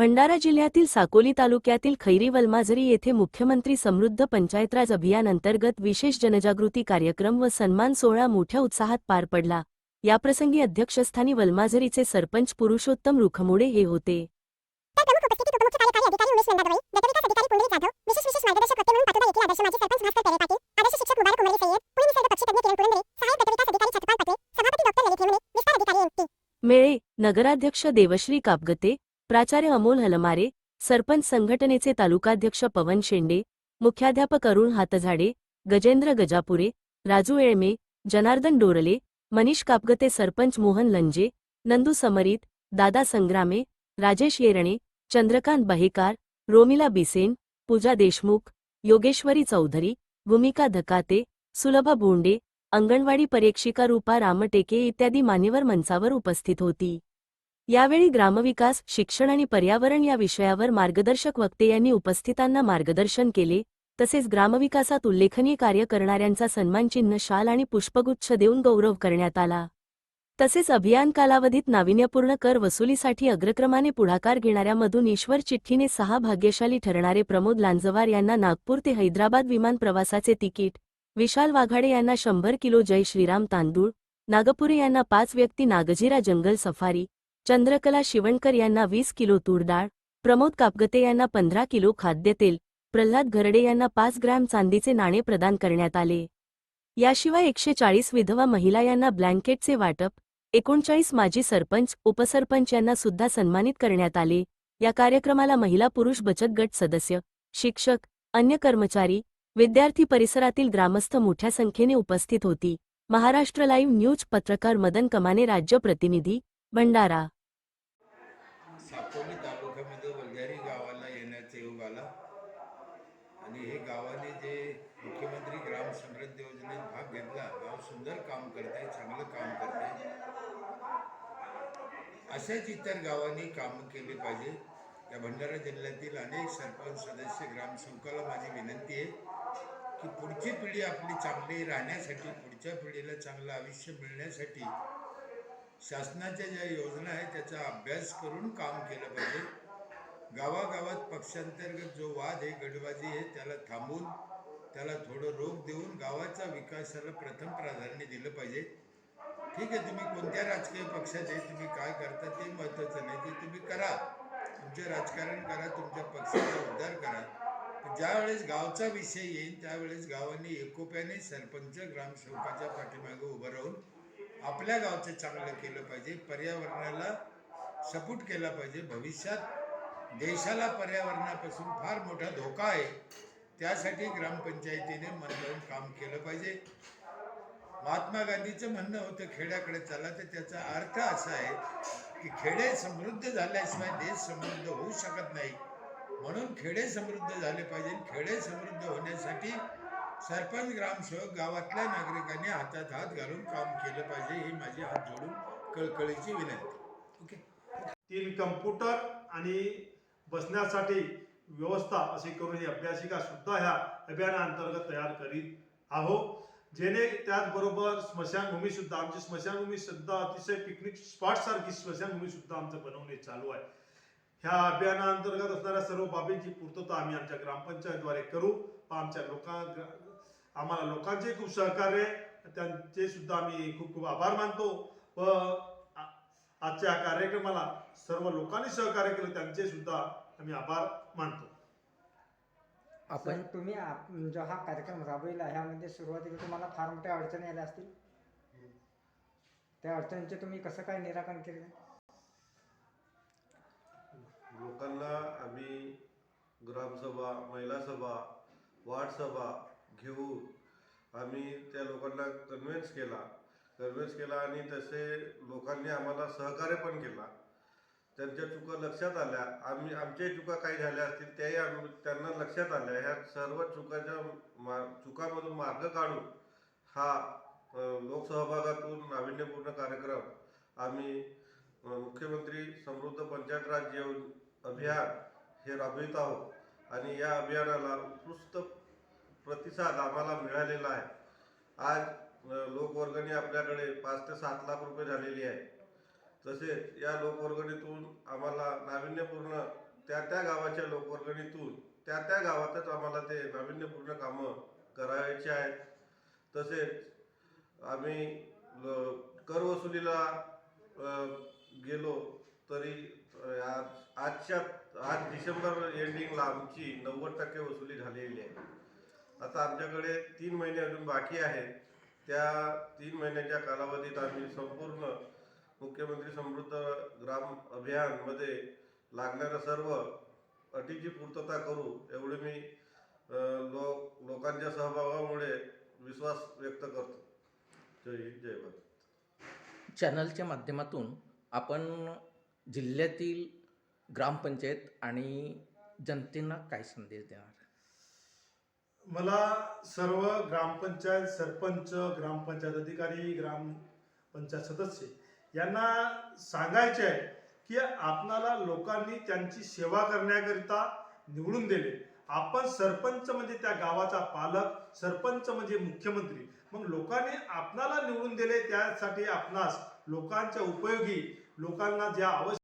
भंडारा जिल्ह्यातील साकोली तालुक्यातील खैरी वलमाझरी येथे मुख्यमंत्री समृद्ध पंचायतराज अभियान अंतर्गत विशेष जनजागृती कार्यक्रम व सन्मान सोहळा मोठ्या उत्साहात पार पडला. याप्रसंगी अध्यक्षस्थानी वलमाझरीचे सरपंच पुरुषोत्तम रुखमुडे हे होते. मेळे नगराध्यक्ष देवश्री कापगते प्राचार्य अमोल हलमारे सरपंच संघटनेचे तालुकाध्यक्ष पवन शेंडे मुख्याध्यापक अरुण हातझाडे गजेंद्र गजापुरे राजू एळमे जनार्दन डोरले मनीष कापगते सरपंच मोहन लंजे नंदू समरीत दादा संग्रामे राजेश येरणे चंद्रकांत बहेकार रोमिला बिसेन पूजा देशमुख योगेश्वरी चौधरी भूमिका धकाते सुलभा भोंडे अंगणवाडी परीक्षिका रूपा रामटेके इत्यादी मान्यवर मंचावर उपस्थित होती. यावेळी ग्रामविकास शिक्षण आणि पर्यावरण या विषयावर मार्गदर्शक वक्ते यांनी उपस्थितांना मार्गदर्शन केले तसेच ग्रामविकासात उल्लेखनीय कार्य करणाऱ्यांचा सन्मानचिन्ह शाल आणि पुष्पगुच्छ देऊन गौरव करण्यात आला. तसेच अभियान कालावधीत नाविन्यपूर्ण कर वसुलीसाठी अग्रक्रमाने पुढाकार घेणाऱ्यामधून ईश्वर चिठ्ठीने सहा भाग्यशाली ठरणारे प्रमोद लांजवार यांना नागपूर ते हैदराबाद विमान प्रवासाचे तिकीट विशाल वाघाडे यांना शंभर किलो जय श्रीराम तांदूळ नागपुरे यांना पाच व्यक्ती नागझिरा जंगल सफारी चंद्रकला शिवणकर यांना वीस किलो तूर डाळ प्रमोद कापगते यांना पंधरा किलो खाद्यतेल प्रल्हाद घरडे यांना पाच ग्रॅम चांदीचे नाणे प्रदान करण्यात आले. याशिवाय एकशे चाळीस विधवा महिला यांना ब्लँकेटचे वाटप एकोणचाळीस माजी सरपंच उपसरपंच यांना सुद्धा सन्मानित करण्यात आले. या कार्यक्रमाला महिला पुरुष बचत गट सदस्य शिक्षक अन्य कर्मचारी विद्यार्थी परिसरातील ग्रामस्थ मोठ्या संख्येने उपस्थित होती. महाराष्ट्र लाईव्ह न्यूज पत्रकार मदन कमाने राज्य प्रतिनिधी भंडारा साकोली तालुक्यामध्ये वलजारी गावाला येण्याचा योग आला आणि हे गावाने जे मुख्यमंत्री ग्राम समृद्धी योजनेत भाग घेतला गाव सुंदर काम करते चांगलं काम करते अशाच इतर गावांनी काम केले पाहिजे. या भंडारा जिल्ह्यातील अनेक सरपंच सदस्य ग्रामसेवकाला माझी विनंती आहे की पुढची पिढी आपली चांगली राहण्यासाठी पुढच्या पिढीला चांगलं आयुष्य मिळण्यासाठी शासनाच्या ज्या योजना आहेत त्याचा अभ्यास करून काम केलं पाहिजे. गावागावात पक्षांतर्गत जो वाद आहे गटबाजी आहे त्याला थांबून त्याला थोडं रोख देऊन गावाच्या विकासाला प्रथम प्राधान्य दिलं पाहिजे. ठीक आहे तुम्ही कोणत्या राजकीय पक्षात आहे तुम्ही काय करता ते महत्त्वाचं नाही ते तुम्ही करा. तुमचे राजकारण करा तुमच्या पक्षाचा उद्धार करा. ज्यावेळेस गावचा विषय येईल त्यावेळेस गावांनी एकोप्याने सरपंच ग्रामसेवकाच्या पाठीमागे उभं राहून आपल्या गावचं चांगलं केलं पाहिजे पर्यावरणाला सपोर्ट केला पाहिजे. भविष्यात देशाला पर्यावरणापासून फार मोठा धोका आहे. त्यासाठी ग्रामपंचायतीने मन लावून काम केलं पाहिजे. महात्मा गांधीचं म्हणणं होतं खेड्याकडे चला तर त्याचा अर्थ असा आहे की खेडे समृद्ध झाल्याशिवाय देश समृद्ध होऊ शकत नाही. म्हणून खेडे समृद्ध झाले पाहिजे. खेडे समृद्ध होण्यासाठी सरपंच ग्रामसेवक गावातल्या नागरिकांनी हातात हात घालून काम केलं पाहिजे ही माझी हात जोडून कळकळीची विनंती. ओके. तीन कम्प्युटर आणि बसण्यासाठी व्यवस्था अशी करून ही अभ्यासिका सुद्धा ह्या अभियानाअंतर्गत तयार करीत आहोत. जेणे त्याचबरोबर स्मशानभूमी सुद्धा आमची स्मशानभूमी सुद्धा अतिशय पिकनिक स्पॉट सारखी स्मशानभूमी सुद्धा आमचं बनवणे चालू आहे. ह्या अभियानाअंतर्गत असणाऱ्या सर्व बाबींची पूर्तता आम्ही आमच्या ग्रामपंचायतद्वारे करू. व आमच्या लोकां आम्हाला लोकांचे खूप सहकार्य आहे. त्यांचे सुद्धा आम्ही खूप खूप आभार मानतो व आजच्या कार्यक्रमाला सर्व लोकांनी सहकार्य केलं त्यांचे सुद्धा आम्ही आभार मानतो आपण तुम्ही आप- जो हा कार्यक्रम राबविला ह्यामध्ये सुरुवातीला तुम्हाला फार मोठ्या अडचणी आल्या असतील. त्या अडचणींचे तुम्ही कसं काय निराकरण केले? लोकांना आम्ही ग्रामसभा महिला सभा वार्ड सभा घेऊन आम्ही त्या लोकांना कन्व्हिन्स केला. कन्व्हिन्स केला आणि तसे लोकांनी आम्हाला सहकार्य पण केला. त्यांच्या चुका लक्षात आल्या. आम्ही आमच्याही चुका काही झाल्या असतील त्याही आम्ही त्यांना लक्षात आल्या. ह्या सर्व चुकाच्या मार चुकामधून मार्ग काढून हा लोकसहभागातून नाविन्यपूर्ण कार्यक्रम आम्ही मुख्यमंत्री समृद्ध पंचायत राज अभियान हे राबवित आहोत. आणि या अभियानाला उत्कृष्ट प्रतिसाद आम्हाला मिळालेला आहे. आज लोकवर्गणी आपल्याकडे पाच ते सात लाख रुपये झालेली आहे. तसेच या लोकवर्गणीतून आम्हाला नाविन्यपूर्ण त्या त्या गावाच्या लोकवर्गणीतून त्या त्या गावातच आम्हाला ते नाविन्यपूर्ण कामं करायचे आहेत. तसेच आम्ही करवसुलीला कर वसुलीला गेलो तरी आज आजच्या आज डिसेंबर एंडिंगला आमची नव्वद टक्के वसुली झालेली आहे. आता आमच्याकडे तीन महिने अजून बाकी आहेत. त्या तीन महिन्याच्या कालावधीत आम्ही संपूर्ण मुख्यमंत्री समृद्ध ग्राम अभियानमध्ये लागणाऱ्या सर्व अटीची पूर्तता करू एवढी मी लोक लोकांच्या सहभागामुळे विश्वास व्यक्त करतो. जय हिंद जय भारत. चॅनलच्या माध्यमातून आपण जिल्ह्यातील ग्रामपंचायत आणि जनतेला काय संदेश देणार? मला सर्व ग्रामपंचायत सरपंच ग्रामपंचायत अधिकारी ग्रामपंचायत सदस्य यांना सांगायचे आहे की आपणाला लोकांनी त्यांची सेवा करण्याकरिता निवडून दिले. आपण सरपंच म्हणजे त्या गावाचा पालक सरपंच म्हणजे मुख्यमंत्री. मग लोकांनी आपणाला निवडून दिले त्यासाठी आपणास लोकांच्या उपयोगी लोकांना ज्या आवश्यक